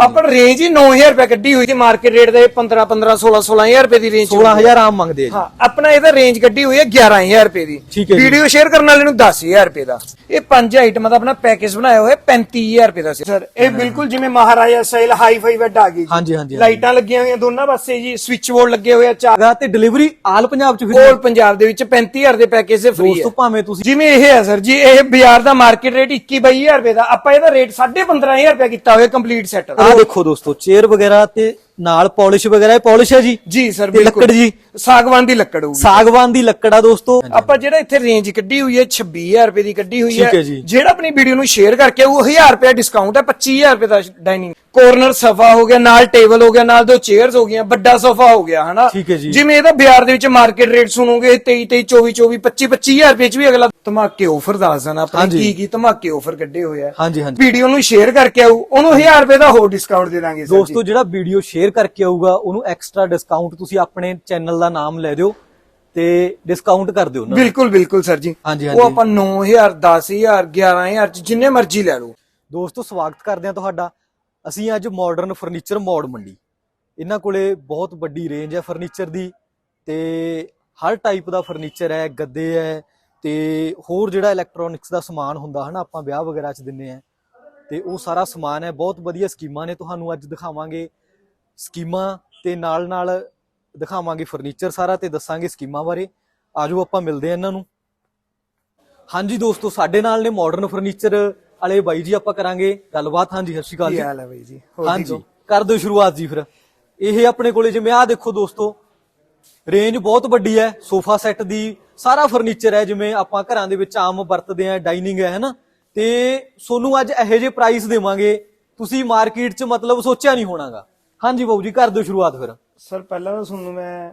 ਆਪਾਂ ਰੇਂਜ ਹੀ 9000 ਰੁਪਏ ਕੱਢੀ ਹੋਈ ਸੀ ਮਾਰਕੀਟ ਰੇਟ ਦੇ 15 15 16 16000 ਰੁਪਏ ਦੀ ਰੇਂਜ 16000 ਆਮ ਮੰਗਦੇ ਆ ਜੀ। ਹਾਂ ਆਪਣਾ ਇਹਦਾ ਰੇਂਜ ਕੱਢੀ ਹੋਈ ਹੈ 11000 ਰੁਪਏ ਦੀ। ਠੀਕ ਹੈ ਜੀ। ਵੀਡੀਓ ਸ਼ੇਅਰ ਕਰਨ ਵਾਲੇ ਨੂੰ 10000 ਰੁਪਏ ਦਾ। ਇਹ ਪੰਜ ਆਈਟਮਾਂ ਦਾ ਆਪਣਾ ਪੈਕੇਜ ਬਣਾਇਆ ਹੋਇਆ 35000 ਰੁਪਏ ਦਾ ਸੀ। ਸਰ ਇਹ ਬਿਲਕੁਲ ਜਿਵੇਂ maharaja style hi fi bed ਆ ਗਈ ਜੀ। ਹਾਂਜੀ, ਹਾਂਜੀ। ਲਾਈਟਾਂ ਲੱਗੀਆਂ ਹੋਈਆਂ ਦੋਨਾਂ ਪਾਸੇ ਜੀ ਸਵਿਚ ਬੋਰਡ ਲੱਗੇ ਹੋਏ ਆ ਚਾਰ ਹੈਗਾ ਤੇ ਡਿਲੀਵਰੀ ਆਲ ਪੰਜਾਬ ਚ ਫਿਰ ਕੋਲ ਪੰਜਾਬ ਦੇ ਵਿੱਚ 35000 ਦੇ ਪੈਕੇਜ ਦੇ ਫ੍ਰੀ ਦੋਸਤੋ ਹੈ। ਭਾਵੇਂ ਤੁਸੀਂ ਜਿਵੇਂ ਇਹ ਹੈ ਸਰ ਜੀ ਇਹ ਬਾਜ਼ਾਰ ਦਾ ਮਾਰਕੀਟ ਰੇਟ 21 22000 ਰੁਪਏ ਦਾ। ਆਪਾਂ ਇਹਦਾ ਰੇਟ 15500 ਰੁਪਏ ਕੀਤਾ ਹੋਇਆ ਕੰਪਲੀਟ ਸੈੱਟ ਆਹ ਦੇਖੋ ਦੋਸਤੋ ਚੇਅਰ ਵਗੈਰਾ ਤੇ ਨਾਲ ਪਾਲਿਸ਼ ਵਗੈਰਾ ਇਹ ਪਾਲਿਸ਼ ਹੈ ਜੀ? ਜੀ ਸਰ ਤੇ ਬਿਲਕੁਲ। ਲੱਕੜ ਜੀ? ਸਾਗਵਾਨ ਦੀ ਲੱਕੜ ਹੋਊਗੀ। ਸਾਗਵਾਨ ਦੀ ਲੱਕੜ ਆ ਦੋਸਤੋ। ਆਪਾਂ ਜਿਹੜਾ ਇੱਥੇ ਰੇਂਜ ਕੱਢੀ ਹੋਈ ਹੈ 26000 ਰੁਪਏ ਦੀ ਕੱਢੀ ਹੋਈ ਠੀਕ ਹੈ। ਜੀ। ਜਿਹੜਾ ਆਪਣੀ ਵੀਡੀਓ ਨੂੰ ਸ਼ੇਅਰ ਕਰਕੇ ਉਹ 1000 ਰੁਪਏ ਡਿਸਕਾਊਂਟ ਹੈ 25000 ਰੁਪਏ ਦਾ ਡਾਈਨਿੰਗ ਕੋਰਨਰ ਸੋਫਾ ਹੋ ਗਿਆ ਨਾਲ ਟੇਬਲ ਹੋ ਗਿਆ ਨਾਲ ਦੋ ਚੇਅਰਸ ਹੋ ਗਈਆਂ ਵੱਡਾ ਸੋਫਾ ਹੋ ਗਿਆ ਹਨਾ ਠੀਕ ਹੈ ਜੀ। ਜਿਵੇਂ ਇਹਦਾ ਬਾਜ਼ਾਰ ਦੇ ਵਿੱਚ ਮਾਰਕੀਟ ਰੇਟ ਸੁਣੋਗੇ 23 23 24 24 25 25000 ਰੁਪਏ ਚ ਵੀ ਅਗਲਾ ਧਮਾਕੇ ਆਫਰ ਦੱਸ ਦੇਣਾ ਆਪਣੇ ਹਾਂਜੀ। ਕੀ ਕੀ ਧਮਾਕੇ ਆਫਰ ਕੱਢੇ ਹੋਏ ਆ ਹਾਂਜੀ ਹਾਂਜੀ ਵੀਡੀਓ ਨੂੰ ਸ਼ੇਅਰ ਕਰਕੇ ਆਊ ਉਹਨੂੰ 1000 ਰੁਪਏ ਦਾ ਹੋਰ ਡਿਸਕਾਊਂਟ ਦੇ ਦਾਂਗੇ ਸਰ ਜੀ ਦੋਸਤੋ ਜਿਹੜਾ ਵੀਡੀਓ ਸ਼ੇਅਰ ਕਰਕੇ ਆਊਗਾ ਉਹਨੂੰ ਐਕਸਟਰਾ ਡਿਸਕਾਊਂਟ ਤੁਸੀਂ ਆਪਣੇ ਚੈਨਲ ਦਾ ਨਾਮ ਲੈ ਦਿਓ ਤੇ ਡਿਸਕਾਊਂਟ ਕਰ ਦਿਓ ਉਹਨਾਂ ਨੂੰ। ਬਿਲਕੁਲ ਬਿਲਕੁਲ ਸਰ ਜੀ ਹਾਂਜੀ, ਉਹ ਹਾਂਜੀ। ਆਪਾਂ 9000 10000 11000 ਚ ਜਿੰਨੇ ਮਰਜ਼ੀ ਲੈ ਲਓ ਦੋਸਤੋ ਸਵਾਗਤ ਕਰਦੇ ਹਾਂ ਤੁਹਾਡਾ ਅਸੀਂ ਅੱਜ ਮਾਡਰਨ ਫਰਨੀਚਰ ਮੋੜ ਮੰਡੀ। ਇਹਨਾਂ ਕੋਲੇ ਬਹੁਤ ਵੱਡੀ ਰੇਂਜ ਹੈ ਫਰਨੀਚਰ ਦੀ ਤੇ ਹਰ ਟਾਈਪ ਦਾ ਫਰਨੀਚਰ ਹੈ, ਗੱਦੇ ਹੈ ਤੇ ਹੋਰ ਜਿਹੜਾ ਇਲੈਕਟ੍ਰੋਨਿਕਸ ਦਾ ਸਮਾਨ ਹੁੰਦਾ ਹਨਾ, ਆਪਾਂ ਵਿਆਹ ਵਗੈਰਾ 'ਚ ਦਿੰਨੇ ਆ ਤੇ ਉਹ ਸਾਰਾ ਸਮਾਨ ਹੈ, ਬਹੁਤ ਵਧੀਆ ਸਕੀਮਾਂ ਨੇ, ਤੁਹਾਨੂੰ ਅੱਜ ਦਿਖਾਵਾਂਗੇ। ਸਕੀਮਾਂ ਤੇ ਨਾਲ ਨਾਲ ਦਿਖਾਵਾਂਗੇ ਫਰਨੀਚਰ ਸਾਰਾ ਤੇ ਦੱਸਾਂਗੇ ਸਕੀਮਾਂ ਬਾਰੇ। ਆਜੋ ਆਪਾਂ ਮਿਲਦੇ ਆ ਇਹਨਾਂ ਨੂੰ। ਹਾਂਜੀ ਦੋਸਤੋ, ਸਾਡੇ ਨਾਲ ਨੇ ਮਾਡਰਨ ਫਰਨੀਚਰ ਵਾਲੇ ਬਾਈ ਜੀ ਆਪਾਂ ਕਰਾਂਗੇ ਗੱਲਬਾਤ। ਹਾਂਜੀ ਸਤਿ ਸ਼੍ਰੀ ਅਕਾਲ ਕੀ ਜੀ ਹਾਲ ਹੈ ਬਾਈ ਜੀ? ਹੋਰ ਠੀਕ ਹਾਂਜੀ ਹੋ? ਕਰ ਦਿਓ ਸ਼ੁਰੂਆਤ ਜੀ ਫਿਰ। ਇਹ ਆਪਣੇ ਕੋਲੇ ਜਿਵੇਂ ਆਹ ਦੇਖੋ ਦੋਸਤੋ ਰੇਂਜ ਬਹੁਤ ਵੱਡੀ ਹੈ ਸੋਫਾ ਸੈੱਟ ਦੀ ਸਾਰਾ ਫਰਨੀਚਰ ਹੈ ਜਿਵੇਂ ਆਪਾਂ ਘਰਾਂ ਦੇ ਵਿੱਚ ਆਮ ਵਰਤਦੇ ਆ ਡਾਈਨਿੰਗ ਹੈ ਹਨਾ? ਤੇ ਸੋਨੂੰ ਅੱਜ ਇਹੋ ਜਿਹੇ ਪ੍ਰਾਈਸ ਦੇਵਾਂਗੇ ਤੁਸੀਂ ਮਾਰਕੀਟ 'ਚ ਮਤਲਬ ਸੋਚਿਆ ਨਹੀਂ ਹੋਣਾਗਾ। ਹਾਂਜੀ ਬਾਬੂ ਜੀ ਕਰ ਦਿਓ ਸ਼ੁਰੂਆਤ ਫਿਰ। ਸਰ ਪਹਿਲਾਂ ਤਾਂ ਤੁਹਾਨੂੰ ਮੈਂ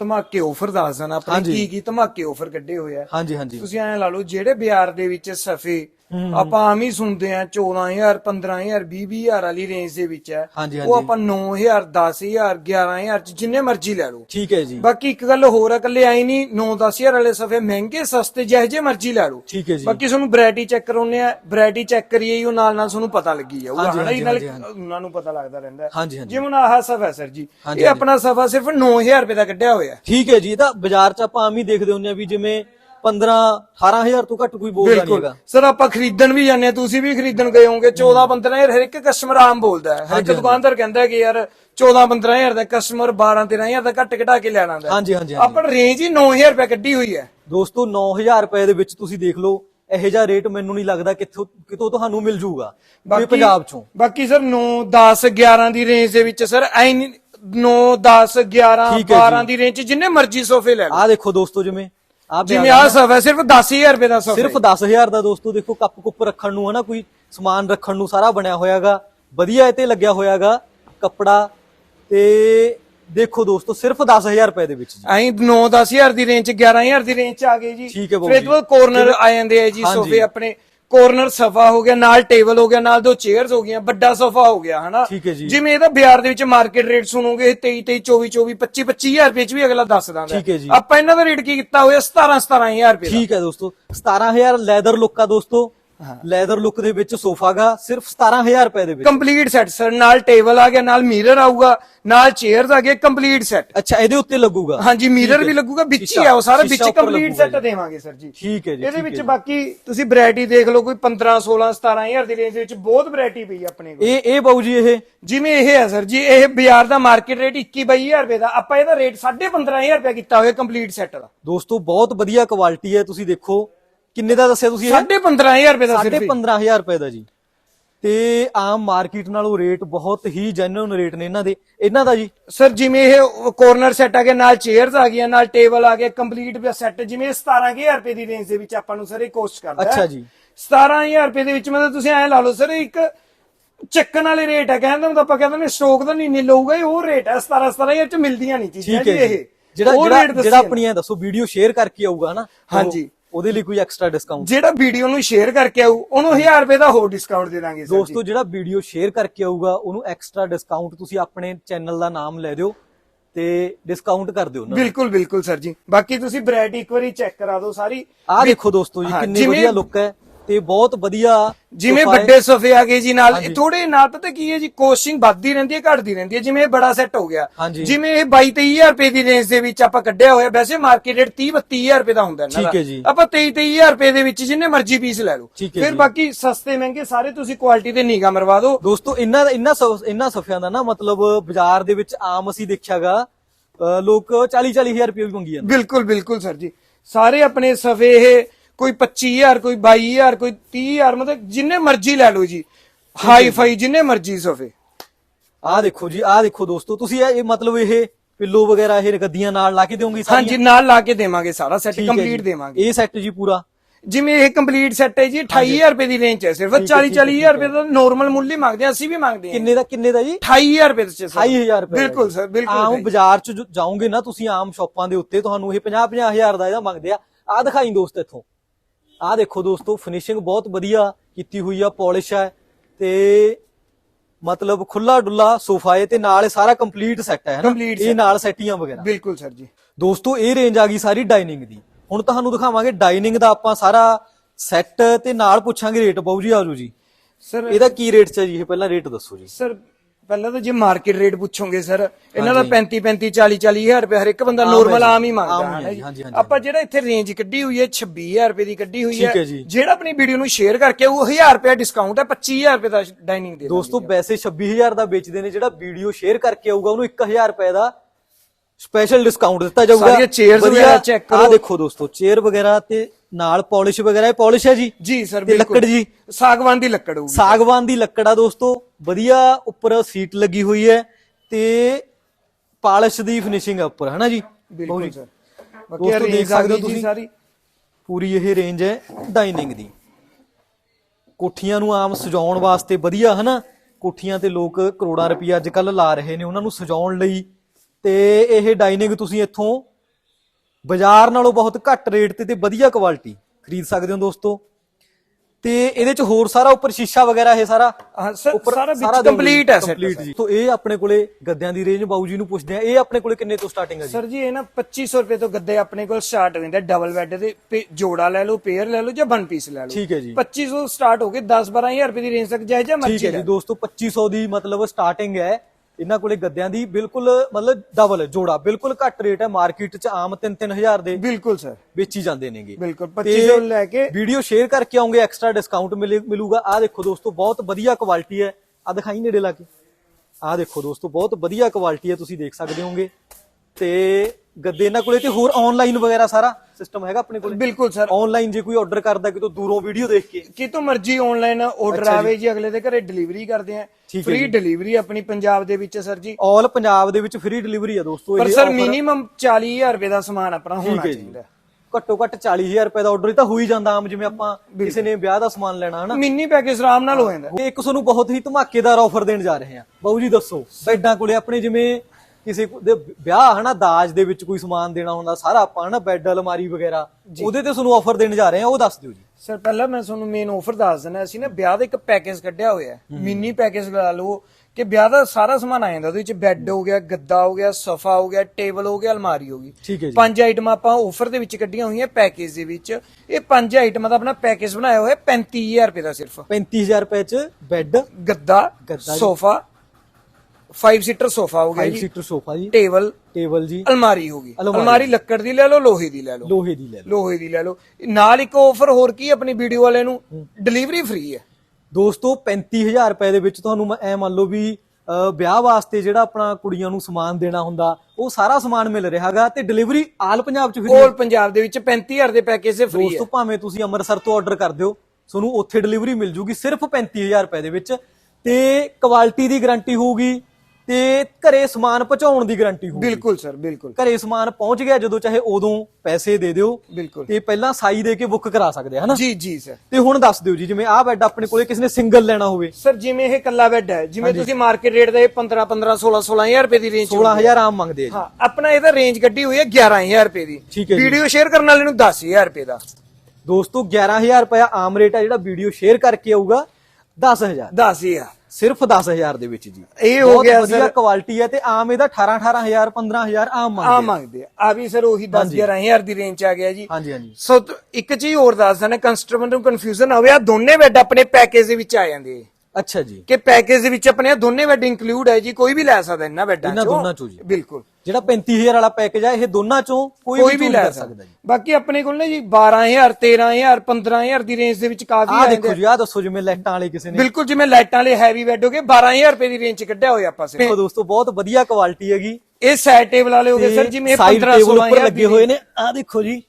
ਧਮਾਕੇ ਆਫਰ ਦੱਸ ਦਣਾ ਆਪਣੇ ਹਾਂਜੀ। ਕੀ ਕੀ ਧਮਾਕੇ ਆਫਰ ਕੱਢੇ ਹੋਏ ਆ। ਹਾਂਜੀ ਹਾਂਜੀ। ਤੁਸੀਂ ਐਂ ਲਾ ਲਓ ਜਿਹੜੇ ਬਾਜ਼ਾਰ ਦੇ ਵਿੱਚ ਸਫੇ ਆਪਾਂ ਆਮ ਹੀ ਸੁਣਦੇ ਆ 14000 15000 20000 ਵਾਲੀ ਰੇਂਜ ਦੇ ਵਿੱਚ ਹੈ। ਹਾਂਜੀ, ਉਹ ਹਾਂਜੀ। ਆਪਾਂ 9000 10000 11000 ਚ ਜਿੰਨੇ ਮਰਜ਼ੀ ਲੈ ਲਓ। ਠੀਕ ਹੈ ਜੀ। ਬਾਕੀ ਇੱਕ ਗੱਲ ਹੋਰ ਆ ਕੱਲੇ ਆਈ ਨਹੀਂ 9-10000 ਵਾਲੇ ਸਫੇ ਮਹਿੰਗੇ ਸਸਤੇ ਜਿਹੇ ਜਿਹੇ ਮਰਜ਼ੀ ਲੈ ਲਓ। ਠੀਕ ਹੈ ਜੀ। ਬਾਕੀ ਤੁਹਾਨੂੰ ਵੈਰਾਈਟੀ ਚੈੱਕ ਕਰਾਉਨੇ ਆ ਵੈਰਾਈਟੀ ਚੈੱਕ ਕਰੀਏ ਹੀ ਉਹ ਨਾਲ ਨਾਲ ਤੁਹਾਨੂੰ ਪਤਾ ਲੱਗੀ ਜਾਊਗਾ। ਹਾਂਜੀ, ਹਨਾ ਜੀ, ਹਾਂਜੀ, ਨਾਲੇ ਹਾਂਜੀ। ਉਹਨਾਂ ਨੂੰ ਪਤਾ ਲੱਗਦਾ ਰਹਿੰਦਾ ਹੈ। ਹਾਂਜੀ ਹਾਂਜੀ। ਜਿਵੇਂ ਆਹ ਸਫਾ ਹੈ ਸਰ ਜੀ ਹਾਂਜੀ, ਇਹ ਆਪਣਾ ਸਫਾ ਸਿਰਫ 9000 ਰੁਪਏ ਦਾ ਕੱਢਿਆ ਹੋਇਆ ਹੈ। ਠੀਕ ਹੈ ਜੀ ਇਹ ਤਾਂ ਬਾਜ਼ਾਰ 'ਚ ਆਪਾਂ ਆਮ ਹੀ ਦੇਖਦੇ ਹੁੰਦੇ ਆ ਵੀ ਜਿਵੇਂ 15 18000 ਤੋਂ ਘੱਟ ਕੋਈ ਬੋਲਦਾ ਨਹੀਂ ਬਿਲਕੁਲ ਹੈਗਾ। ਸਰ ਆਪਾਂ ਖਰੀਦਣ ਵੀ ਜਾਂਦੇ ਆ ਤੁਸੀਂ ਵੀ ਖਰੀਦਣ ਗਏ ਹੋਵੋਗੇ 14 15000 ਹਰ ਇੱਕ ਕਸਟਮਰ ਆਮ ਬੋਲਦਾ ਹੈ। ਹਰ ਇੱਕ ਦੁਕਾਨਦਾਰ ਕਹਿੰਦਾ ਹੈ ਕਿ ਯਾਰ 14 15000 ਦਾ ਕਸਟਮਰ 12 13000 ਦਾ ਘੱਟ ਘਟਾ ਕੇ ਲੈਣਾ ਹੁੰਦਾ ਹਾਂਜੀ ਹਾਂਜੀ ਹਾਂਜੀ। ਆਪਾਂ ਰੇਂਜ ਹੀ 9000 ਰੁਪਏ ਕੱਢੀ ਹੋਈ ਹੈ। ਦੋਸਤੋ 9000 ਰੁਪਏ ਦੇ ਵਿੱਚ ਤੁਸੀਂ ਦੇਖ ਲਓ ਇਹੋ ਜਿਹਾ ਰੇਟ ਮੈਨੂੰ ਨਹੀਂ ਲੱਗਦਾ ਕਿੱਥੋਂ ਕਿਤੋਂ ਤੁਹਾਨੂੰ ਮਿਲ ਜਾਊਗਾ ਵੀ ਪੰਜਾਬ ਚੋਂ। ਬਾਕੀ ਸਰ 9 10 11 ਦੀ ਰੇਂਜ ਦੇ ਵਿੱਚ ਸਰ ਐ 9 10 11 ਠੀਕ ਹੈ ਜੀ। 12 ਦੀ ਰੇਂਜ ਜਿੰਨੇ ਮਰਜ਼ੀ ਸੋਫੇ ਲੈ ਲਓ। ਆਹ ਦੇਖੋ ਦੋਸਤੋ ਜਿਵੇਂ ਆਹ ਜਿਵੇਂ ਆਹ ਸੋਫਾ ਸਿਰਫ 10000 ਰੁਪਏ ਦਾ ਸੋਫਾ ਸਿਰਫ 10000 ਦਾ ਦੋਸਤੋ ਦੇਖੋ ਕੱਪ ਕੁੱਪ ਰੱਖਣ ਨੂੰ ਹਨਾ ਕੋਈ ਸਮਾਨ ਰੱਖਣ ਨੂੰ ਸਾਰਾ ਬਣਿਆ ਹੋਇਆਗਾ। ਵਧੀਆ ਇਹ ਤੇ ਲੱਗਿਆ ਹੋਇਆਗਾ ਕੱਪੜਾ। ਤੇ ਦੇਖੋ ਦੋਸਤੋ ਸਿਰਫ 10000 ਰੁਪਏ ਦੇ ਵਿੱਚ ਜੀ। ਐਂ 9 10000 ਦੀ ਰੇਂਜ ਚ 11000 ਦੀ ਰੇਂਜ ਚ ਆ ਗਏ ਜੀ। ਠੀਕ ਹੈ ਫਿਰ ਕੋਰਨਰ ਆ ਜਾਂਦੇ ਆ ਜੀ। ਸੋਫੇ ਆਪਣੇ। ਕੋਰਨਰ ਸੋਫਾ ਹੋ ਗਿਆ ਨਾਲ ਟੇਬਲ ਹੋ ਗਿਆ ਨਾਲ ਦੋ ਚੇਅਰਸ ਹੋ ਗਈਆਂ ਵੱਡਾ ਸੋਫਾ ਹੋ ਗਿਆ ਹਨਾ ਠੀਕ ਹੈ ਜੀ। ਜਿਵੇਂ ਇਹਦਾ ਬਾਜ਼ਾਰ ਦੇ ਵਿੱਚ ਮਾਰਕੀਟ ਰੇਟ ਸੁਣੋਗੇ 23 23 24 24 25 25000 ਰੁਪਏ ਚ ਵੀ ਅਗਲਾ ਦੱਸ ਦਿੰਦਾ ਠੀਕ ਹੈ ਜੀ। ਆਪਾਂ ਇਹਨਾਂ ਦਾ ਰੇਟ ਕੀ ਕੀਤਾ ਹੋਇਆ 17 17000 ਰੁਪਏ ਦਾ ਠੀਕ ਹੈ ਦੋਸਤੋ 17000 ਲੈਦਰ ਲੁੱਕ ਆ ਦੋਸਤੋ ਲੈਦਰ ਲੁੱਕ ਦੇ ਵਿੱਚ ਸੋਫਾਗਾ ਸਿਰਫ 17000 ਰੁਪਏ ਦੇ ਵਿੱਚ। ਕੰਪਲੀਟ ਸੈੱਟ ਸਰ ਨਾਲ ਟੇਬਲ ਆ ਗਿਆ ਨਾਲ ਮਿਰਰ ਆਊਗਾ ਨਾਲ ਚੇਅਰਸ ਆ ਗਏ ਕੰਪਲੀਟ ਸੈੱਟ ਅੱਛਾ ਇਹਦੇ ਉੱਤੇ ਲੱਗੂਗਾ? ਹਾਂਜੀ ਮਿਰਰ ਵੀ ਲੱਗੂਗਾ ਵਿੱਚ ਹੀ ਆ ਉਹ ਸਾਰਾ ਵਿੱਚ ਕੰਪਲੀਟ ਸੈੱਟ ਦੇਵਾਂਗੇ ਸਰ ਜੀ। ਠੀਕ ਹੈ ਜੀ ਇਹਦੇ ਵਿੱਚ। ਬਾਕੀ ਤੁਸੀਂ ਵੈਰਾਈਟੀ ਦੇਖ ਲਓ ਕੋਈ 15 16 17000 ਦੀ ਰੇਂਜ ਵਿੱਚ ਬਹੁਤ ਵੈਰਾਈਟੀ ਪਈ ਆ ਆਪਣੇ ਕੋਲ। ਇਹ ਇਹ ਬਾਊ ਜੀ ਇਹ? ਜਿਵੇਂ ਇਹ ਹੈ ਸਰ ਜੀ ਇਹ ਬਾਜ਼ਾਰ ਦਾ ਮਾਰਕੀਟ ਰੇਟ 21 22000 ਰੁਪਏ ਦਾ। ਆਪਾਂ ਇਹਦਾ ਰੇਟ 15500 ਰੁਪਏ ਕੀਤਾ ਹੋਇਆ ਕੰਪਲੀਟ ਸੈੱਟ ਦਾ। ਦੋਸਤੋ ਬਹੁਤ ਵਧੀਆ ਕੁਆਲਿਟੀ ਹੈ ਤੁਸੀਂ ਦੇਖੋ। ਕਿੰਨੇ ਦਾ ਦੱਸਿਆ ਤੁਸੀਂ ਇਹ 15500 ਰੁਪਏ ਦਾ ਸਿਰਫ 15000 ਰੁਪਏ ਦਾ ਜੀ ਤੇ ਆਮ ਮਾਰਕੀਟ ਨਾਲੋਂ ਰੇਟ ਬਹੁਤ ਹੀ ਜੈਨੂਇਨ ਰੇਟ ਨੇ ਇਹਨਾਂ ਦੇ ਇਹਨਾਂ ਦਾ ਜੀ ਸਰ ਜਿਵੇਂ ਇਹ ਕੋਰਨਰ ਸੈੱਟ ਆ ਗਿਆ ਨਾਲ ਚੇਅਰਸ ਆ ਗਈਆਂ ਨਾਲ ਟੇਬਲ ਆ ਗਿਆ ਕੰਪਲੀਟ ਸੈੱਟ ਜਿਵੇਂ ਇਹ 17000 ਰੁਪਏ ਦੀ ਰੇਂਜ ਦੇ ਵਿੱਚ ਆਪਾਂ ਨੂੰ ਸਰ ਇਹ ਕੋਸਟ ਕਰਦਾ। ਅੱਛਾ ਜੀ। 17000 ਰੁਪਏ ਦੇ ਵਿੱਚ ਮਤਲਬ ਤੁਸੀਂ ਐ ਲਾ ਲਓ ਸਰ ਇੱਕ ਚੱਕਣ ਵਾਲੇ ਰੇਟ ਹੈ ਕਹਿੰਦੇ ਹੁੰਦਾ ਆਪਾਂ ਕਹਿੰਦੇ ਨੇ ਸਟਾਕ ਤਾਂ ਨਹੀਂ ਲਊਗਾ ਇਹ ਉਹ ਰੇਟ ਹੈ 17 17000 ਚ ਮਿਲਦੀਆਂ ਨਹੀਂ ਚੀਜ਼ਾਂ ਜੀ ਇਹ ਜਿਹੜਾ ਜਿਹੜਾ। ਆਪਣੀਆਂ ਦੱਸੋ ਵੀਡੀਓ ਸ਼ੇਅਰ ਕਰਕੇ ਆਊਗਾ ਹਨਾ ਹਾਂਜੀ। ਉਹ- ਉਹਦੇ ਲਈ ਕੋਈ ਐਕਸਟਰਾ ਡਿਸਕਾਊਂਟ ਜਿਹੜਾ ਵੀਡੀਓ ਨੂੰ ਸ਼ੇਅਰ ਕਰਕੇ ਆਊ ਉਹਨੂੰ 1000 ਰੁਪਏ ਦਾ ਹੋਰ ਡਿਸਕਾਊਂਟ ਦੇ ਦਾਂਗੇ ਸਰ ਦੋਸਤੋ ਜਿਹੜਾ ਵੀਡੀਓ ਸ਼ੇਅਰ ਕਰਕੇ ਆਊਗਾ ਉਹਨੂੰ ਐਕਸਟਰਾ ਡਿਸਕਾਊਂਟ ਤੁਸੀਂ ਆਪਣੇ ਚੈਨਲ ਦਾ ਨਾਮ ਲੈ ਦਿਓ ਤੇ ਡਿਸਕਾਊਂਟ ਕਰ ਦਿਓ ਨੂੰ। ਬਿਲਕੁਲ ਬਿਲਕੁਲ ਸਰ ਜੀ। ਬਾਕੀ ਤੁਸੀਂ ਵੈਰਾਈਟੀ ਇੱਕ ਵਾਰੀ ਚੈੱਕ ਕਰਾ ਦਿਓ ਸਾਰੀ। ਆਹ ਦੇਖੋ ਦੋਸਤੋ ਜੀ ਕਿੰਨੀ ਵਧੀਆ ਲੁੱਕ ਹੈ। ਤੇ ਬਹੁਤ ਵਧੀਆ ਜਿਵੇਂ sofa ਹੈ। ਵੱਡੇ ਸੋਫੇ ਆ ਗਏ ਜੀ ਨਾਲ ਇਹ ਥੋੜੇ ਨਾਲ ਪਤਾ ਕੀ ਹੈ ਜੀ ਕੋਸਟਿੰਗ ਵੱਧਦੀ ਰਹਿੰਦੀ ਹੈ ਘਟਦੀ ਰਹਿੰਦੀ ਹੈ ਜਿਵੇਂ ਇਹ ਬੜਾ ਸੈੱਟ ਹੋ ਗਿਆ ਹਾਂਜੀ। ਜਿਵੇਂ ਇਹ 22 23000 ਰੁਪਏ ਦੀ ਰੇਂਜ ਦੇ ਵਿੱਚ ਆਪਾਂ ਕੱਢਿਆ ਹੋਇਆ ਵੈਸੇ ਮਾਰਕੀਟ ਰੇਟ 30 32000 ਰੁਪਏ ਦਾ ਹੁੰਦਾ ਇਹਨਾਂ ਠੀਕ ਦਾ ਹੈ ਜੀ। ਆਪਾਂ 23 23000 ਰੁਪਏ ਦੇ ਵਿੱਚ ਜਿੰਨੇ ਮਰਜ਼ੀ ਪੀਸ ਲੈ ਲਓ ਠੀਕ ਹੈ ਫਿਰ ਜੀ। ਬਾਕੀ ਸਸਤੇ ਮਹਿੰਗੇ ਸਾਰੇ ਤੁਸੀਂ ਕੁਆਲਿਟੀ ਤੇ ਨਿਗਾ ਮਰਵਾ ਦਿਓ ਦੋਸਤੋ ਇਹਨਾਂ ਇਹਨਾਂ ਸ- ਇਹਨਾਂ ਸਫਿਆਂ ਦਾ ਨਾ ਮਤਲਬ ਬਾਜ਼ਾਰ ਦੇ ਵਿੱਚ ਆਮ ਅਸੀਂ ਦੇਖਿਆਗਾ ਅ, ਲੋਕ 40 40000 ਰੁਪਏ ਵੀ ਮੰਗੀ ਜਾਂਦੇ ਬਿਲਕੁਲ ਬਿਲਕੁਲ ਸਰ ਜੀ ਸਾਰੇ ਆਪਣੇ ਸਫੇ ਇਹ ਕੋਈ 25000 ਕੋਈ 22000 ਕੋਈ 30000 ਮਤਲਬ ਜਿੰਨੇ ਮਰਜ਼ੀ ਲੈ ਲਓ ਜੀ। ਹਾਈ ਫਾਈ ਜਿੰਨੇ ਮਰਜ਼ੀ ਸਫੇ। ਆਹ ਦੇਖੋ ਜੀ ਆਹ ਦੇਖੋ ਦੋਸਤੋ ਤੁਸੀਂ ਇਹ ਮਤਲਬ ਇਹ ਪਿੱਲੋ ਵਗੈਰਾ ਇਹ ਗੱਦੀਆਂ ਨਾਲ ਲਾ ਕੇ ਦਿਓਗੇ ਹਾਂਜੀ ਨਾਲ ਲਾ ਕੇ ਦੇਵਾਂਗੇ ਸਾਰਾ ਸੈੱਟ ਕੰਪਲੀਟ ਦੇਵਾਂਗੇ। ਇਹ ਸੈੱਟ ਜੀ ਪੂਰਾ? ਜਿਵੇਂ ਇਹ ਕੰਪਲੀਟ ਸੈੱਟ ਹੈ ਜੀ 28000 ਰੁਪਏ ਦੀ ਰੇਂਜ ਹੈ ਸਿਰਫ। 40 40000 ਰੁਪਏ ਦਾ ਨਾਰਮਲ ਮੁੱਲ ਹੀ ਮੰਗਦੇ ਆ ਅਸੀਂ ਵੀ ਮੰਗਦੇ ਹਾਂ। ਕਿੰਨੇ ਦਾ ਕਿੰਨੇ ਦਾ ਜੀ? 28000 ਰੁਪਏ ਦੇ ਚ ਸਰ 28000 ਰੁਪਏ ਬਿਲਕੁਲ। ਸਰ ਬਿਲਕੁਲ ਆਮ। ਬਾਜ਼ਾਰ ਚ ਜਾਓਗੇ ਨਾ ਤੁਸੀਂ ਆਮ ਸ਼ਾਪਾਂ ਦੇ ਉੱਤੇ ਤੁਹਾਨੂੰ ਇਹ 50 50000 ਦਾ ਇਹਦਾ ਮੰਗਦੇ ਆ। ਆਹ ਦਿਖਾਈ ਦੋਸਤ ਇੱਥੋਂ। ਆਹ ਦੇਖੋ ਦੋਸਤੋ ਫਿਨਿਸ਼ਿੰਗ ਬਹੁਤ ਵਧੀਆ ਕੀਤੀ ਹੋਈ ਆ ਪਾਲਿਸ਼ ਹੈ ਤੇ ਮਤਲਬ ਖੁੱਲਾ ਡੁੱਲਾ ਸੋਫਾ ਹੈ ਤੇ ਨਾਲ ਇਹ ਸਾਰਾ ਕੰਪਲੀਟ ਸੈੱਟ ਹੈ ਨਾ? Complete ਇਹ। ਨਾਲ ਸੈਟੀਆਂ ਵਗੈਰਾ। ਬਿਲਕੁਲ ਸਰ ਜੀ। ਦੋਸਤੋ ਇਹ ਰੇਂਜ ਆ ਗਈ ਸਾਰੀ ਡਾਈਨਿੰਗ ਦੀ। ਹੁਣ ਤੁਹਾਨੂੰ ਦਿਖਾਵਾਂਗੇ ਡਾਈਨਿੰਗ ਦਾ ਆਪਾਂ ਸਾਰਾ ਸੈੱਟ ਤੇ ਨਾਲ ਪੁੱਛਾਂਗੇ ਰੇਟ ਬਾਊ ਜੀ ਆਜੋ ਜੀ। ਸਰ ਇਹਦਾ ਕੀ ਰੇਟ ਚ ਹੈ ਜੀ? ਇਹ ਪਹਿਲਾਂ ਰੇਟ ਦੱਸੋ ਜੀ। ਸਰ ਪਹਿਲਾਂ ਤਾਂ ਜੇ ਮਾਰਕੀਟ ਰੇਟ ਪੁੱਛੋਗੇ ਸਰ ਇਹਨਾਂ ਦਾ 35 35 40 40000 ਰੁਪਏ ਹਰ ਇੱਕ ਬੰਦਾ ਨੋਰਮਲ ਆਮ ਹੀ ਮੰਗਦਾ ਹੀ ਆਪਾਂ ਜਿਹੜਾ ਇੱਥੇ ਰੇਂਜ ਕੱਢੀ ਹੋਈ ਹੈ 26000 ਰੁਪਏ ਦੀ ਕੱਢੀ ਹੋਈ ਹੈ। ਜਿਹੜਾ ਆਪਣੀ ਵੀਡੀਓ ਨੂੰ ਸ਼ੇਅਰ ਕਰਕੇ ਉਹ 1000 ਰੁਪਏ ਡਿਸਕਾਊਂਟ ਹੈ 25000 ਰੁਪਏ ਦਾ ਡਾਈਨਿੰਗ ਦੇ ਦੋਸਤੋ ਵੈਸੇ 26000 ਦਾ ਵੇਚਦੇ ਨੇ ਜਿਹੜਾ ਵੀਡੀਓ ਸ਼ੇਅਰ ਕਰਕੇ ਆਊਗਾ ਉਹਨੂੰ 1000 ਰੁਪਏ ਦਾ ਸਪੈਸ਼ਲ ਡਿਸਕਾਊਂਟ ਦਿੱਤਾ ਜਾਊਗਾ। ਸਾਰੀਆਂ ਵਧੀਆ, ਵਗੈਰਾ check ਕਰੋ। ਆਹ ਦੇਖੋ ਦੋਸਤੋ ਚੇਅਰ ਵਗੈਰਾ ਤੇ ਨਾਲ ਪਾਲਿਸ਼ ਵਗੈਰਾ ਇਹ ਪਾਲਿਸ਼ ਹੈ ਜੀ? ਜੀ ਸਰ ਤੇ ਲੱਕੜ ਜੀ? ਸਾਗਵਾਨ ਦੀ ਲੱਕੜ ਹੋਊਗੀ ਸਾਗਵਾਨ ਦੀ ਲੱਕੜ ਆ ਦੋਸਤੋ। ਵਧੀਆ ਉੱਪਰ ਸੀਟ ਲੱਗੀ ਹੋਈ ਹੈ ਤੇ ਪਾਲਿਸ਼ ਦੀ ਫਿਨਿਸ਼ਿੰਗ ਆ ਉੱਪਰ ਹਨਾ ਜੀ। ਬਿਲਕੁਲ ਸਰ ਬਾਕੀ ਦੋਸਤੋ ਦੇਖ ਸਕਦੇ ਹੋ ਤੁਸੀਂ। ਸਾਰੀ। ਪੂਰੀ ਇਹ ਰੇਂਜ ਹੈ ਡਾਈਨਿੰਗ ਦੀ। ਕੋਠੀਆਂ ਨੂੰ ਆਮ ਸਜਾਉਣ ਵਾਸਤੇ ਵਧੀਆ ਹਨਾ? ਕੋਠੀਆਂ ਤੇ ਲੋਕ ਕਰੋੜਾਂ ਰੁਪਏ ਅੱਜ ਕੱਲ ਲਾ ਰਹੇ ਨੇ ਉਹਨਾਂ ਨੂੰ ਸਜਾਉਣ ਲਈ। ਤੇ ਇਹ ਡਾਈਨਿੰਗ ਤੁਸੀਂ ਇੱਥੋਂ ਬਾਜ਼ਾਰ ਨਾਲੋਂ ਬਹੁਤ ਘੱਟ ਰੇਟ ਤੇ ਤੇ ਵਧੀਆ ਕੁਆਲਿਟੀ ਖਰੀਦ ਸਕਦੇ ਹੋ ਦੋਸਤੋ। ਤੇ ਇਹਦੇ ਚ ਹੋਰ ਸਾਰਾ ਉੱਪਰ ਸ਼ੀਸ਼ਾ ਵਗੈਰਾ ਇਹ ਸਾਰਾ? ਹਾਂ ਸਰ ਵਿੱਚ ਕੰਪਲੀਟ ਹੈ ਸੈਟ complete ਜੀ। ਤੋਂ ਇਹ ਆਪਣੇ ਕੋਲੇ ਗੱਦਿਆਂ ਦੀ ਰੇਂਜ ਬਾਊ ਜੀ ਨੂੰ ਪੁੱਛਦੇ ਆ ਇਹ ਆਪਣੇ ਕੋਲੇ ਕਿੰਨੇ ਤੋਂ ਸਟਾਰਟਿੰਗ ਹੈ ਜੀ? ਸਰ ਜੀ ਇਹ ਨਾ 2500 ਰੁਪਏ ਤੋਂ ਗੱਦੇ ਆਪਣੇ ਕੋਲ ਸਟਾਰਟ ਹੋ ਜਾਂਦੇ ਡਬਲ ਬੈੱਡ ਦੇ ਜੋੜਾ ਲੈ ਲਓ ਪੇਅਰ ਲੈ ਲਓ ਜਾਂ ਵਨ ਪੀਸ ਲੈ ਲਓ। ਠੀਕ ਹੈ ਜੀ। 2500 ਸਟਾਰਟ ਹੋ ਕੇ 10 12000 ਰੁਪਏ ਦੀ ਰੇਂਜ ਤੱਕ ਜਾਇ ਜਾਂ ਠੀਕ ਮਰਜ਼ੀ ਹੈ। ਜੀ ਦੋਸਤੋ 2500 ਦੀ ਮਤਲਬ ਸਟਾਰਟਿੰਗ ਹੈ। ਇਹਨਾਂ ਕੋਲੇ ਗੱਦਿਆਂ ਦੀ ਬਿਲਕੁਲ ਮਤਲਬ ਡਬਲ ਜੋੜਾ। ਬਿਲਕੁਲ ਘੱਟ ਰੇਟ ਹੈ ਮਾਰਕੀਟ 'ਚ ਆਮ 3-3000 ਦੇ ਬਿਲਕੁਲ ਸਰ ਵੇਚੀ ਜਾਂਦੇ ਨੇਗੇ। ਬਿਲਕੁਲ 2500 ਲੈ ਕੇ ਵੀਡੀਓ ਸ਼ੇਅਰ ਕਰਕੇ ਆਉਂਗੇ ਐਕਸਟਰਾ ਡਿਸਕਾਊਂਟ ਮਿਲੂਗਾ। ਆਹ ਦੇਖੋ ਦੋਸਤੋ ਬਹੁਤ ਵਧੀਆ ਕੁਆਲਿਟੀ ਹੈ। ਆ ਦਿਖਾਈ ਨੇੜੇ ਲਾ ਕੇ। ਆਹ ਦੇਖੋ ਦੋਸਤੋ ਬਹੁਤ ਵਧੀਆ ਕੁਆਲਿਟੀ ਹੈ ਤੁਸੀਂ ਦੇਖ ਸਕਦੇ ਹੋਗੇ ਤੇ ਗੱਦੇ ਇਹਨਾਂ ਕੋਲੇ ਤੇ ਹੋਰ ਆਨਲਾਈਨ ਵਗੈਰਾ ਸਾਰਾ। ਸਿਸਟਮ ਹੈਗਾ ਆਪਣੇ ਕੋਲੇ? ਬਿਲਕੁਲ ਸਰ। ਆਨਲਾਈਨ ਜੇ ਕੋਈ ਆਰਡਰ ਕਰਦਾ ਕਿਤੋਂ ਦੂਰੋਂ ਵੀਡੀਓ ਦੇਖ ਕੇ? ਕਿਤੋਂ ਮਰਜ਼ੀ ਆਨਲਾਈਨ ਆਰਡਰ ਆਵੇ ਜੀ ਅਗਲੇ ਦੇ ਘਰੇ ਡਿਲੀਵਰੀ ਕਰਦੇ ਆ। ਹੈ ਫ੍ਰੀ ਡਿਲੀਵਰੀ ਆਪਣੀ ਪੰਜਾਬ ਦੇ ਵਿੱਚ ਸਰ ਜੀ। ਆਲ ਪੰਜਾਬ ਦੇ ਵਿੱਚ ਫ੍ਰੀ ਡਿਲੀਵਰੀ ਹੈ ਦੋਸਤੋ ਪਰ ਸਰ ਮਿਨੀਮਮ 40000 ਰੁਪਏ ਦਾ ਸਮਾਨ ਆਪਣਾ ਹੋਣਾ ਹੈ ਚਾਹੀਦਾ। ਘੱਟੋ ਘੱਟ 40000 ਰੁਪਏ ਦਾ ਆਰਡਰ ਤਾਂ ਹੋ ਹੀ ਜਾਂਦਾ ਆਮ ਜਿਵੇਂ ਆਪਾਂ ਕਿਸੇ ਨੇ ਵਿਆਹ ਦਾ ਸਮਾਨ ਲੈਣਾ ਹਨਾ? ਮਿੰਨੀ ਪੈਕੇਜ ਆਰਾਮ ਨਾਲ ਹੋ ਜਾਂਦਾ। ਤੇ ਇੱਕ ਤੁਹਾਨੂੰ ਬਹੁਤ ਹੀ ਧਮਾਕੇਦਾਰ ਆਫਰ ਦੇਣ ਜਾ ਰਹੇ ਹਾਂ ਬਾਊ ਜੀ ਦੱਸੋ ਬੈੱਡਾਂ ਕੋਲੇ ਆਪਣੇ ਜਿਵੇਂ ਕਿਸੇ ਦੇ ਵਿਆਹ ਹਨਾ ਦਾਜ ਦੇ ਵਿੱਚ ਕੋਈ ਸਮਾਨ ਦੇਣਾ ਹੁੰਦਾ ਸਾਰਾ ਆਪਾਂ ਹਨਾ ਬੈੱਡ ਅਲਮਾਰੀ ਵਗੈਰਾ ਉਹਦੇ ਤੇ ਤੁਹਾਨੂੰ ਆਫਰ ਦੇਣ ਜਾ ਰਹੇ ਹਾਂ ਉਹ ਦੱਸ ਦਿਓ ਜੀ। ਸਰ ਪਹਿਲਾਂ ਮੈਂ ਤੁਹਾਨੂੰ ਮੇਨ ਆਫਰ ਦੱਸ ਦਿੰਦਾ ਅਸੀਂ ਨਾ ਵਿਆਹ ਦਾ ਇੱਕ ਪੈਕੇਜ ਕੱਢਿਆ ਹੋਇਆ ਹੈ। ਮਿੰਨੀ ਪੈਕੇਜ ਲਾ ਲਓ ਕਿ ਵਿਆਹ ਦਾ ਸਾਰਾ ਸਮਾਨ ਆ ਜਾਂਦਾ ਉਹਦੇ ਵਿੱਚ ਬੈੱਡ ਹੋ ਗਿਆ ਗੱਦਾ ਹੋ ਗਿਆ ਸੋਫਾ ਹੋ ਗਿਆ ਟੇਬਲ ਹੋ ਗਿਆ ਅਲਮਾਰੀ ਹੋ ਗਈ। ਠੀਕ ਹੈ ਜੀ। ਪੰਜ ਆਈਟਮਾਂ ਆਪਾਂ ਆਫਰ ਦੇ ਵਿੱਚ ਕੱਢੀਆਂ ਹੋਈਆਂ ਪੈਕੇਜ ਦੇ ਵਿੱਚ। ਇਹ ਪੰਜ ਆਈਟਮਾਂ ਦਾ ਆਪਣਾ ਪੈਕੇਜ ਬਣਾਇਆ ਹੋਇਆ 35000 ਰੁਪਏ ਦਾ ਸਿਰਫ। 35000 ਰੁਪਏ ਚ ਬੈੱਡ ਗੱਦਾ। ਸੋਫਾ 5 ਸੀਟਰ ਸੋਫਾ ਹੋ ਗਿਆ 5 ਜੀ। ਸੀਟਰ ਸੋਫਾ ਜੀ। ਟੇਬਲ। ਟੇਬਲ ਜੀ। ਅਲਮਾਰੀ ਹੋ ਗਈ। ਅਲਮਾਰੀ। ਲੱਕੜ ਦੀ ਲੈ ਲਓ ਲੋਹੇ ਦੀ ਲੈ ਲਓ। ਲੋਹੇ ਦੀ ਲੈ ਲਓ। ਲੋਹੇ ਦੀ ਲੈ ਲਓ। ਨਾਲ ਇੱਕ ਆਫਰ ਹੋਰ ਕੀ ਹੈ ਆਪਣੀ ਵੀਡੀਓ ਵਾਲੇ ਨੂੰ? ਡਿਲੀਵਰੀ ਫ੍ਰੀ ਹੈ। ਦੋਸਤੋ 35000 ਰੁਪਏ ਦੇ ਵਿੱਚ ਤੁਹਾਨੂੰ ਐ ਮੰਨ ਲਓ ਵੀ ਵਿਆਹ ਵਾਸਤੇ ਜਿਹੜਾ ਆਪਣਾ ਕੁੜੀਆਂ ਨੂੰ ਸਮਾਨ ਦੇਣਾ ਹੁੰਦਾ ਉਹ ਸਾਰਾ ਸਮਾਨ ਮਿਲ ਰਿਹਾਗਾ ਤੇ ਡਿਲੀਵਰੀ ਆਲ ਪੰਜਾਬ ਚ ਫ੍ਰੀ ਆਲ ਪੰਜਾਬ ਦੇ ਵਿੱਚ 35000 ਦੇ ਪੈਕੇਜ ਤੇ ਫ੍ਰੀ ਹੈ। ਦੋਸਤੋ ਭਾਵੇਂ ਤੁਸੀਂ ਅੰਮ੍ਰਿਤਸਰ ਤੋਂ ਆਰਡਰ ਕਰ ਦਿਓ ਤੁਹਾਨੂੰ ਉੱਥੇ ਡਿਲੀਵਰੀ ਮਿਲ ਜੂਗੀ ਸਿਰਫ 35000 ਰੁਪਏ ਦੇ ਵਿੱਚ ਤੇ ਕੁਆਲਿਟੀ ਦੀ ਗਾਰੰਟੀ ਹੋਊਗੀ ਤੇ ਘਰੇ ਸਮਾਨ ਪਹੁੰਚਾਉਣ ਦੀ ਗਾਰੰਟੀ ਹੋਊਗੀ। ਬਿਲਕੁਲ ਸਰ ਬਿਲਕੁਲ। ਘਰੇ ਸਮਾਨ ਪਹੁੰਚ ਗਿਆ ਜਦੋਂ ਚਾਹੇ ਉਦੋਂ ਪੈਸੇ ਦੇ ਦਿਓ ਬਿਲਕੁਲ। ਤੇ ਪਹਿਲਾਂ ਸਾਈ ਦੇ ਕੇ ਬੁੱਕ ਕਰਾ ਸਕਦੇ ਆ ਹਨਾ? ਜੀ ਜੀ ਸਰ। ਤੇ ਹੁਣ ਦੱਸ ਦਿਓ ਜੀ ਜਿਵੇਂ ਆਹ ਬੈੱਡ ਆਪਣੇ ਕੋਲੇ ਕਿਸੇ ਨੇ ਸਿੰਗਲ ਲੈਣਾ ਹੋਵੇ। ਸਰ ਜਿਵੇਂ ਇਹ ਕੱਲਾ ਬੈੱਡ ਹੈ ਜਿਵੇਂ ਤੁਸੀਂ ਮਾਰਕੀਟ ਰੇਟ ਦਾ ਇਹ 15 15 16 16000 ਰੁਪਏ ਦੀ ਰੇਂਜ 16000 ਆਮ ਮੰਗਦੇ ਆ ਜੀ। ਹਾਂ ਆਪਣਾ ਇਹਦਾ ਰੇਂਜ ਕੱਢੀ ਹੋਈ ਹੈ 11000 ਰੁਪਏ ਦੀ। ਠੀਕ ਹੈ ਜੀ। ਵੀਡੀਓ ਸ਼ੇਅਰ ਕਰਨ ਵਾਲੇ ਨੂੰ 10000 ਰੁਪਏ ਦਾ। ਦੋਸਤੋ 11000 ਰੁਪਏ ਆਮ ਰੇਟ ਆ ਜਿਹੜਾ ਵੀਡੀਓ ਸ਼ੇਅਰ ਕਰਕੇ ਆਊਗਾ 10000 10000 ਸਿਰਫ 10000 ਦੇ ਵਿੱਚ ਜੀ। ਇਹ ਹੋ ਗਿਆ ਵਧੀਆ ਸਰ। ਕੁਆਲਿਟੀ ਹੈ ਤੇ ਆਮ ਇਹਦਾ 18 18000 15000 ਆਮ ਮੰਗਦੇ ਆ। ਮੰਗਦੇ ਆ। ਵੀ ਸਰ ਉਹੀ 10 11000 ਦੀ ਰੇਂਜ ਚ ਆ ਗਿਆ ਜੀ। ਹਾਂਜੀ ਹਾਂਜੀ। ਸੋ ਇੱਕ ਚੀਜ਼ ਹੋਰ ਦੱਸ ਦਣਾ ਕਸਟਮਰ ਨੂੰ ਕਨਫਿਊਜ਼ਨ ਹੋਵੇ ਆ ਦੋਨੇ ਬੈੱਡ ਆਪਣੇ ਪੈਕੇਜ ਦੇ ਵਿੱਚ ਆ ਜਾਂਦੇ ਆ। ਅੱਛਾ ਜੀ। ਕਿ ਪੈਕੇਜ ਦੇ ਵਿੱਚ ਆਪਣੇ ਦੋਨੇ ਬੈੱਡ ਇੰਕਲੂਡ ਹੈ ਜੀ ਕੋਈ ਵੀ ਲੈ ਸਕਦਾ ਇਹਨਾਂ ਬੈੱਡਾਂ ਇਹਨਾਂ ਚੋਂ। ਦੋਨਾਂ ਚੋਂ ਜੀ। ਬਿਲਕੁਲ। ਜਿਹੜਾ 35000 ਵਾਲਾ ਪੈਕੇਜ ਆ ਇਹ ਦੋਨਾਂ ਚੋਂ ਕੋਈ ਵੀ ਲੈ ਸਕਦਾ ਜੀ। ਬਾਕੀ ਆਪਣੇ ਕੋਲ ਨਾ ਜੀ 12000 13000 15000 ਦੀ ਰੇਂਜ ਦੇ ਵਿੱਚ ਕਾਫੀ ਆ ਦੇਖੋ ਜੀ ਆਹ ਦੱਸੋ ਜਿਵੇਂ ਲਾਈਟਾਂ ਵਾਲੇ ਕਿਸੇ ਨੇ। ਬਿਲਕੁਲ ਜਿਵੇਂ ਲਾਈਟਾਂ ਵਾਲੇ ਹੈਵੀ ਬੈੱਡ ਹੋ ਗਏ 12000 ਰੁਪਏ ਦੀ ਰੇਂਜ ਚ ਕੱਢਿਆ ਹੋਇਆ ਆਪਾਂ ਦੇਖੋ ਸੇ ਦੋਸਤੋ ਬਹੁਤ ਵਧੀਆ ਕੁਆਲਿਟੀ ਹੈਗੀ। ਇਹ ਸਾਈਡ ਟੇਬਲ ਵਾਲੇ ਹੋ ਗਏ ਸਰ ਜਿਵੇਂ ਇਹ ਸਾਈਡ 15 ਟੇਬਲ ਉੱਪਰ 16000 ਲੱਗੇ ਹੋਏ ਨੇ। ਆਹ ਦੇਖੋ ਜੀ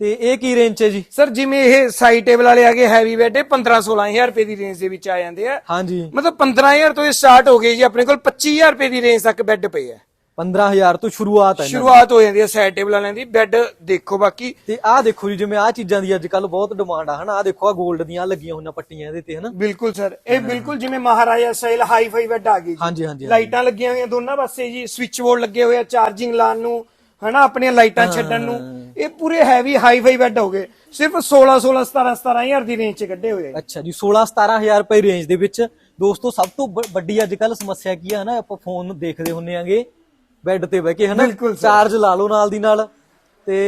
ਤੇ ਇਹ ਕੀ ਰੇਂਜ 'ਚ ਹੈ ਜੀ? ਸਰ ਜਿਵੇਂ ਇਹ ਸਾਈਡ ਟੇਬਲ ਵਾਲੇ ਆ ਗਏ ਹੈਵੀ ਬੈੱਡ ਇਹ 15 16000 ਰੁਪਏ ਦੀ ਰੇਂਜ ਦੇ ਵਿੱਚ ਆ ਜਾਂਦੇ ਆ। ਹਾਂਜੀ। ਮਤਲਬ 15000 ਤੋਂ ਇਹ ਸਟਾਰਟ ਹੋ ਗਏ ਜੀ ਆਪਣੇ ਕੋਲ 25000 ਰੁਪਏ ਦੀ ਰੇਂਜ ਤੱਕ ਬੈੱਡ ਪਏ ਆ। 15000 ਤੋਂ ਸ਼ੁਰੂਆਤ ਹੈ। ਸ਼ੁਰੂਆਤ ਹੋ ਜਾਂਦੀ ਹੈ ਸਾਈਡ ਟੇਬਲ ਵਾਲਿਆਂ ਦੀ ਬੈੱਡ ਦੇਖੋ ਬਾਕੀ। ਤੇ ਆਹ ਦੇਖੋ ਜੀ ਜਿਵੇਂ ਆਹ ਚੀਜ਼ਾਂ ਦੀ ਅੱਜ ਕੱਲ ਬਹੁਤ ਡਿਮਾਂਡ ਆ ਹਨਾ? ਆਹ ਦੇਖੋ ਆ 골ਡ ਦੀਆਂ ਲੱਗੀਆਂ ਹੋਈਆਂ ਪੱਟੀਆਂ ਇਹਦੇ ਤੇ ਹਨਾ? ਬਿਲਕੁਲ ਸਰ ਇਹ ਬਿਲਕੁਲ ਜਿਵੇਂ maharaja style hi fi bed ਆ ਗਈ ਜੀ। ਹਾਂਜੀ ਹਾਂਜੀ ਲਾਈਟਾਂ ਲੱਗੀਆਂ ਹੋਈਆਂ ਦੋਨਾਂ ਪਾਸੇ ਜੀ ਸਵਿਚ ਬੋਰਡ ਲੱਗੇ ਹੋਏ ਆ ਚਾਰਜਿੰਗ ਲਾਉਣ ਨੂੰ ਹਨਾ? ਆਪਣੀਆਂ ਲਾਈਟਾਂ ਛੱਡਣ ਨੂੰ। ਇਹ ਪੂਰੇ ਹੈਵੀ ਹਾਈ ਫਾਈ ਬੈੱਡ ਹੋ ਗਏ। ਸਿਰਫ 16 16 17 17000 ਦੀ ਰੇਂਜ ਚ ਕੱਢੇ ਹੋਏ ਆ ਅੱਛਾ ਜੀ 16 17000 ਰੁਪਏ ਰੇਂਜ ਦੇ ਵਿੱਚ। ਦੋਸਤੋ ਸਭ ਤੋਂ ਵੱਡੀ ਅੱਜ ਕੱਲ ਸਮੱਸਿਆ ਕੀ ਆ ਹਨਾ ਆਪਾਂ ਫੋਨ ਦੇਖਦੇ ਹੁੰਨੇ ਆਂਗੇ। ਬੈੱਡ ਤੇ ਬਹਿ ਕੇ ਹਨਾ। ਚਾਰਜ ਲਾ ਲਓ ਨਾਲ ਦੀ ਨਾਲ ਤੇ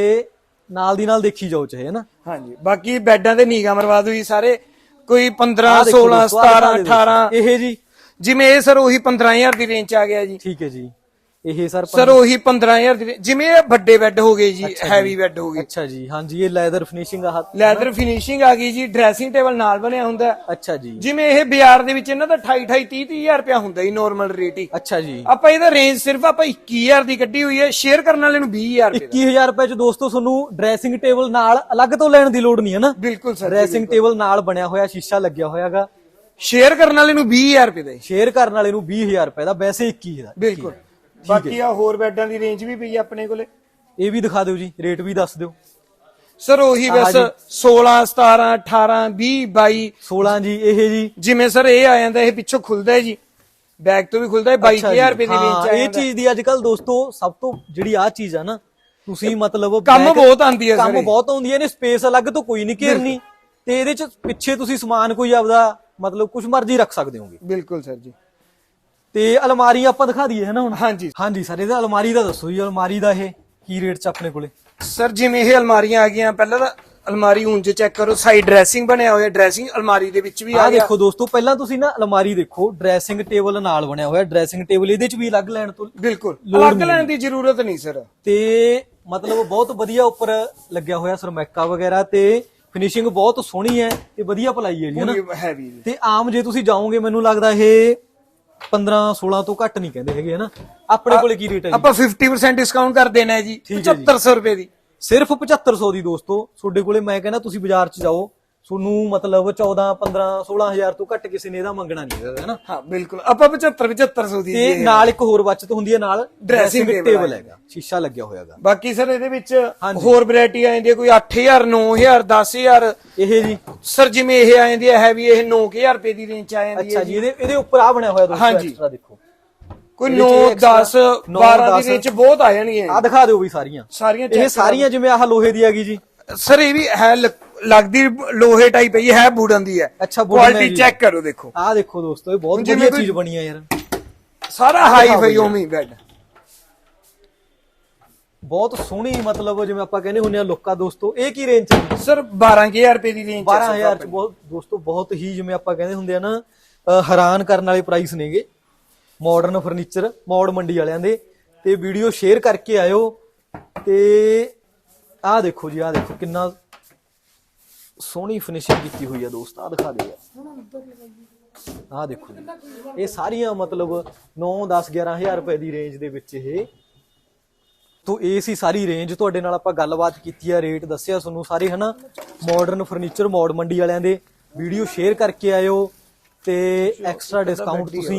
ਨਾਲ ਦੀ ਨਾਲ ਦੇਖੀ ਜਾਓ ਚਾਹੇ ਹਨਾ? ਹਾਂਜੀ ਬਾਕੀ ਬੈੱਡਾਂ ਦੇ ਨਿਗਾਹ ਮਰਵਾ ਦੋ ਜੀ ਸਾਰੇ। ਕੋਈ 15 ਆਹ ਦੇਖੋ 16 ਦੋਸਤੋ, ਆਹ 17 ਦਿਖਾ ਦਿਓ। 18 ਇਹ ਜੀ। ਜਿਵੇਂ ਇਹ ਸਰ ਉਹੀ 15000 ਦੀ ਰੇਂਜ ਚ ਆ ਗਿਆ ਜੀ। ਠੀਕ ਹੈ ਜੀ। ਇਹ ਸਰ ਸਰ ਉਹੀ 15000 ਦੀ ਜਿਵੇਂ ਇਹ ਵੱਡੇ ਬੈੱਡ ਹੋ ਗਏ ਜੀ ਹੈਵੀ ਬੈੱਡ ਹੋ ਗਏ। ਅੱਛਾ ਜੀ ਹਾਂਜੀ ਇਹ ਲੈਦਰ ਫਿਨਿਸ਼ਿੰਗ ਆ ਹੱਥ ਲੈਦਰ ਫਿਨਿਸ਼ਿੰਗ ਆ ਗਈ ਜੀ ਡਰੈਸਿੰਗ ਟੇਬਲ ਨਾਲ ਬਣਿਆ ਹੁੰਦਾ। ਅੱਛਾ ਜੀ। ਜਿਵੇਂ ਇਹ ਬਾਜ਼ਾਰ ਦੇ ਵਿੱਚ ਇਹਨਾਂ ਦਾ 28 28 30 30000 ਰੁਪਇਆ ਹੁੰਦਾ ਜੀ ਨਾਰਮਲ ਰੇਟ ਹੀ। ਅੱਛਾ ਜੀ। ਆਪਾਂ ਇਹਦਾ ਰੇਂਜ ਸਿਰਫ ਆਪਾਂ 21000 ਦੀ ਕੱਢੀ ਹੋਈ ਹੈ ਸ਼ੇਅਰ ਕਰਨ ਵਾਲੇ ਨੂੰ 20000 ਰੁਪਏ ਦਾ। 21000 ਰੁਪਏ ਚ ਦੋਸਤੋ ਤੁਹਾਨੂੰ ਡਰੈਸਿੰਗ ਟੇਬਲ ਨਾਲ ਅਲੱਗ ਤੋਂ ਲੈਣ ਦੀ ਲੋੜ ਨਹੀਂ ਹੈ ਨਾ? ਬਿਲਕੁਲ ਸਰ ਡਰੈਸਿੰਗ ਟੇਬਲ ਨਾਲ ਬਣਿਆ ਹੋਇਆ ਸ਼ੀਸ਼ਾ ਲੱਗਿਆ ਹੋਇਆਗਾ ਸ਼ੇਅਰ ਕਰਨ ਵਾਲੇ ਨੂੰ 20000 ਰੁਪਏ ਦਾ। ਸ਼ੇਅਰ ਕਰਨ ਵਾਲੇ ਨੂੰ 20000 ਰੁਪਏ ਦਾ ਵੈਸੇ 21000 ਬਿਲਕੁਲ। ਬਾਕੀ ਆ ਹੋਰ ਬੈੱਡਾਂ ਦੀ ਰੇਂਜ ਵੀ ਪਈ ਆਪਣੇ ਕੋਲੇ। ਇਹ ਵੀ ਦਿਖਾ ਦਿਓ ਜੀ ਰੇਟ ਵੀ ਦੱਸ ਦਿਓ। ਸਰ ਉਹੀ ਬਸ 16 17 18 20 22 16 ਜੀ ਇਹ ਜੀ। ਜਿਵੇਂ ਸਰ ਇਹ ਆ ਜਾਂਦਾ ਇਹ ਪਿੱਛੋਂ ਖੁੱਲਦਾ ਜੀ। ਬੈਕ ਤੋਂ ਵੀ ਖੁੱਲਦਾ ਹੈ 22000 ਰੁਪਏ ਦੀ ਰੇਂਜ ਆ ਇਹ। ਚੀਜ਼ ਦੀ ਅੱਜ ਕੱਲ ਦੋਸਤੋ ਸਭ ਤੋਂ ਜਿਹੜੀ ਆ ਚੀਜ਼ ਆ ਨਾ ਤੁਸੀਂ ਮਤਲਬ ਕੰਮ ਬਹੁਤ ਆਉਂਦੀ ਹੈ ਸਰ ਕੰਮ। ਬਹੁਤ ਆਉਂਦੀ ਹੈ ਨੇ ਸਪੇਸ ਅਲੱਗ ਤੋਂ ਕੋਈ ਨਹੀਂ ਘੇਰਨੀ। ਤੇ ਇਹਦੇ ਚ ਪਿੱਛੇ ਤੁਸੀਂ ਸਮਾਨ ਕੋਈ ਆਪਦਾ ਮਤਲਬ ਕੁਝ ਮਰਜ਼ੀ ਰੱਖ ਸਕਦੇ ਹੋਗੇ। ਬਿਲਕੁਲ ਸਰ ਜੀ। ਤੇ ਅਲਮਾਰੀ ਆਪਾਂ ਦਿਖਾ ਦਈਏ ਹਨਾ ਹੁਣ? ਹਾਂਜੀ। ਹਾਂਜੀ ਸਰ ਇਹਦਾ ਅਲਮਾਰੀ ਦਾ ਦੱਸੋ ਜੀ ਅਲਮਾਰੀ ਦਾ ਇਹ ਕੀ ਰੇਟ ਚ ਆਪਣੇ ਕੋਲੇ? ਸਰ ਜਿਵੇਂ ਇਹ ਅਲਮਾਰੀਆਂ ਆ ਗਈਆਂ ਪਹਿਲਾਂ ਤਾਂ ਅਲਮਾਰੀ ਉਂਝ ਚੈੱਕ ਕਰੋ ਸਾਈਡ ਡਰੈਸਿੰਗ ਬਣਿਆ ਹੋਇਆ ਡਰੈਸਿੰਗ ਅਲਮਾਰੀ ਦੇ ਵਿੱਚ ਵੀ ਆ ਗਿਆ। ਦੇਖੋ ਦੋਸਤੋ ਪਹਿਲਾਂ ਤੁਸੀਂ ਨਾ ਅਲਮਾਰੀ ਦੇਖੋ ਡਰੈਸਿੰਗ ਟੇਬਲ ਨਾਲ ਬਣਿਆ ਹੋਇਆ ਡਰੈਸਿੰਗ ਟੇਬਲ ਇਹਦੇ ਚ ਵੀ ਅਲੱਗ ਲੈਣ ਤੋਂ ਬਿਲਕੁਲ ਲੋੜ ਅਲੱਗ ਨਹੀਂ। ਲੈਣ ਦੀ ਜ਼ਰੂਰਤ ਨਹੀਂ ਸਰ। ਤੇ ਮਤਲਬ ਬਹੁਤ ਵਧੀਆ ਉੱਪਰ ਲੱਗਿਆ ਹੋਇਆ ਸਰਮੈਕਾ ਵਗੈਰਾ ਤੇ ਫਿਨਿਸ਼ਿੰਗ ਬਹੁਤ ਸੋਹਣੀ ਹੈ ਤੇ ਵਧੀਆ ਪਲਾਈ ਹੈ ਜੀ ਹਨਾ ਹੈਵੀ ਤੇ ਆਮ ਜੇ ਤੁਸੀਂ ਜਾਓਗੇ ਮੈਨੂੰ ਲੱਗਦਾ ਇਹ 15 16 ਤੋਂ ਘੱਟ ਨਹੀਂ ਕਹਿੰਦੇ ਹੈਗੇ ਹਨਾ। ਆਪਣੇ ਕੋਲੇ ਕੀ ਰੇਟ ਹੈ ਜੀ? ਆਪਾਂ 50% ਡਿਸਕਾਊਂਟ ਕਰ ਦੇਣਾ ਹੈ ਜੀ। ਠੀਕ ਹੈ ਜੀ। 7500 ਰੁਪਏ ਦੀ। ਸਿਰਫ 7500 ਦੀ ਦੋਸਤੋ ਤੁਹਾਡੇ ਕੋਲੇ ਮੈਂ ਕਹਿੰਦਾ ਤੁਸੀਂ ਬਾਜ਼ਾਰ 'ਚ ਜਾਓ। ਤੁਹਾਨੂੰ ਮਤਲਬ 14 15 16000 ਤੋਂ ਘੱਟ ਕਿਸੇ ਨੇ ਇਹਦਾ ਮੰਗਣਾ ਨਹੀਂ ਹੈਗਾ ਹਨਾ ਹਾਂ ਬਿਲਕੁਲ। ਆਪਾਂ 75 7500 ਦੀ ਤੇ। ਨਾਲ ਇੱਕ ਹੋਰ ਬਚਤ ਹੁੰਦੀ ਹੈ ਨਾਲ ਡਰੈਸਿੰਗ ਟੇਬਲ ਹੈਗਾ। ਸ਼ੀਸ਼ਾ ਲੱਗਿਆ ਹੋਇਆ ਹੈਗਾ। ਬਾਕੀ ਸਰ ਇਹਦੇ ਵਿੱਚ। ਹੋਰ ਵੈਰਾਈਟੀ ਆ ਜਾਂਦੀ ਹੈ ਕੋਈ 8000 9000 10000 ਇਹ ਜੀ ਸਰ ਜਿਵੇਂ ਇਹ ਆ ਜਾਂਦੀ ਹੈ ਹੈਵੀ ਇਹ 9000 ਰੁਪਏ ਦੀ ਰੇਂਜ ਚ ਆ ਜਾਂਦੀ ਅੱਛਾ ਹੈ ਜੀ ਇਹਦੇ ਇਹਦੇ ਉੱਪਰ ਆ ਬਣਿਆ ਹੋਇਆ ਦੋਸਤੋ। ਐਕਸਟਰਾ ਦੇਖੋ। ਕੋਈ ਇਹਦੇ 9 ਚ extra 10 ਨੌ, 12 ਦਸ। ਦੀ ਰੇਂਜ ਬਹੁਤ ਆ ਜਾਣਗੀਆਂ। ਆ ਦਿਖਾ ਦਿਓ ਵੀ ਸਾਰੀਆਂ। ਸਾਰੀਆਂ ਇਹ ਸਾਰੀਆਂ ਜਿਵੇਂ ਆਹ ਲੋਹੇ ਦੀ ਹੈਗੀ ਜੀ। ਸਰ ਇਹ ਵੀ ਹੈ ਲੱਗਦੀ ਲੋਹੇ ਟਾਈਪ ਹੈ ਇਹ ਹੈ ਵੁਡਨ ਦੀ ਹੈ। ਅੱਛਾ, ਕੁਆਲਿਟੀ। ਚੈੱਕ ਕਰੋ ਦੇਖੋ। ਆਹ ਦੇਖੋ ਦੋਸਤੋ ਇਹ ਬਹੁਤ ਵਧੀਆ ਚੀਜ਼ ਬਣੀ ਆ ਯਾਰ। ਸਾਰਾ ਹਾਈ ਫਾਈ। ਉਮੀ ਬੈਡ ਬਹੁਤ ਸੋਹਣੀ ਮਤਲਬ ਜਿਵੇਂ ਆਪਾਂ ਕਹਿੰਦੇ ਹੁੰਦੇ ਆ ਲੋਕਾਂ ਦੋਸਤੋ ਇਹ ਕੀ ਰੇਂਜ ਚ? ਸਰ 12000 ਰੁਪਏ ਦੀ ਰੇਂਜ 12000 ਚ ਬਹੁਤ ਦੋਸਤੋ ਬਹੁਤ ਹੀ ਜਿਵੇਂ ਆਪਾਂ ਕਹਿੰਦੇ ਹੁੰਦੇ ਆ ਨਾ ਹੈਰਾਨ ਕਰਨ ਵਾਲੇ ਪ੍ਰਾਈਸ ਨੇਗੇ। ਮਾਡਰਨ ਫਰਨੀਚਰ ਮੌੜ ਮੰਡੀ ਵਾਲਿਆਂ ਦੇ। ਤੇ ਵੀਡੀਓ ਸ਼ੇਅਰ ਕਰਕੇ ਆਇਓ। ਤੇ ਆਹ ਦੇਖੋ ਜੀ ਆਹ ਦੇਖੋ ਕਿੰਨਾ ਸੋਹਣੀ ਫਿਨਿਸ਼ਿੰਗ ਕੀਤੀ ਹੋਈ ਆ ਦੋਸਤ ਆਹ ਦਿਖਾ ਦੇ ਯਾਰ। ਆਹ ਦੇਖੋ ਜੀ। ਇਹ ਸਾਰੀਆਂ ਮਤਲਬ 9 10 11000 ਰੁਪਏ ਦੀ ਰੇਂਜ ਦੇ ਵਿੱਚ ਇਹ। ਤੋ ਇਹ ਸੀ ਸਾਰੀ ਰੇਂਜ ਤੁਹਾਡੇ ਨਾਲ ਆਪਾਂ ਗੱਲਬਾਤ ਕੀਤੀ ਆ ਰੇਟ ਦੱਸਿਆ ਤੁਹਾਨੂੰ ਸਾਰੇ ਹਨਾ? ਮਾਡਰਨ ਫਰਨੀਚਰ ਮੌੜ ਮੰਡੀ ਵਾਲਿਆਂ ਦੇ। ਵੀਡੀਓ ਸ਼ੇਅਰ ਕਰਕੇ ਆਇਓ ਤੇ ਐਕਸਟਰਾ ਡਿਸਕਾਊਂਟ ਤੁਸੀਂ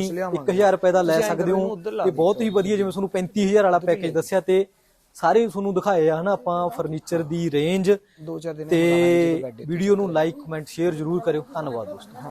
1000 ਰੁਪਏ ਦਾ ਲੈ ਸਕਦੇ ਹੋ। ਤੇ ਬਹੁਤ ਹੀ ਵਧੀਆ ਜਿਵੇਂ ਤੁਹਾਨੂੰ 35000 ਵਾਲਾ ਪੈਕੇਜ ਦੱਸਿਆ ਤੇ ਸਾਰੇ ਤੁਹਾਨੂੰ ਦਿਖਾਏ ਆ ਹਨਾ ਆਪਾਂ ਫਰਨੀਚਰ ਦੀ ਰੇਂਜ ਦੋ ਚਾਰ ਦਿਨ ਤੇ ਵੀਡੀਓ ਨੂੰ ਲਾਈਕ ਕਮੈਂਟ ਸ਼ੇਅਰ ਜ਼ਰੂਰ ਕਰਿਓ। ਧੰਨਵਾਦ ਦੋਸਤੋ।